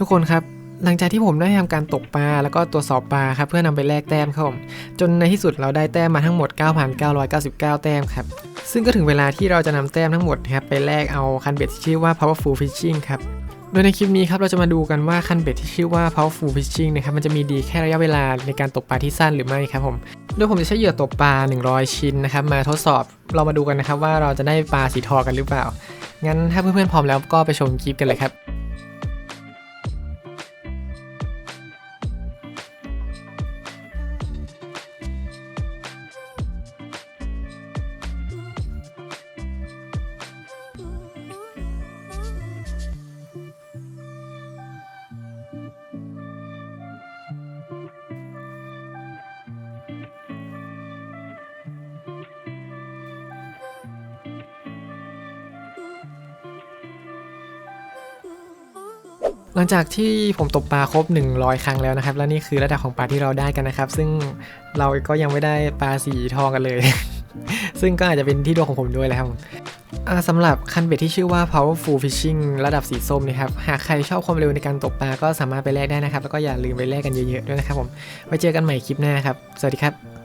ทุกคนครับหลังจากที่ผมได้ทำการตกปลาแล้วก็ตรวจสอบปลาครับเพื่อนำไปแลกแต้มครับผมจนในที่สุดเราได้แต้มมาทั้งหมด 9,999 แต้มครับซึ่งก็ถึงเวลาที่เราจะนำแต้มทั้งหมดนะครับไปแลกเอาคันเบ็ดที่ชื่อว่า powerful fishing ครับโดยในคลิปนี้ครับเราจะมาดูกันว่าคันเบ็ดที่ชื่อว่า powerful fishing นะครับมันจะมีดีแค่ระยะเวลาในการตกปลาที่สั้นหรือไม่ครับผมโดยผมจะใช้เหยื่อตกปลา 100 ชิ้นนะครับมาทดสอบเรามาดูกันนะครับว่าเราจะได้ปลาสีทองกันหรือเปล่างั้นถ้าเพื่อนๆพร้อมแล้วก็ไปชมคลิปกันเลยครับ ลังจากที่ผมตกปลาครบ 100 ครั้งแล้วนะครับ และนี่คือระดับของปลาที่เราได้กันนะครับ ซึ่งเราก็ยังไม่ได้ปลาสีทองกันเลย ซึ่งก็อาจจะเป็นที่ดวงของผมด้วยแหละครับสำหรับคันเบ็ดที่ชื่อว่า powerful fishing ระดับสีส้มนะครับ หากใครชอบความเร็วในการตกปลาก็สามารถไปแลกได้นะครับ แล้วก็อย่าลืมไปแลกกันเยอะๆด้วยนะครับผม ไว้เจอกันใหม่คลิปหน้าครับ สวัสดีครับ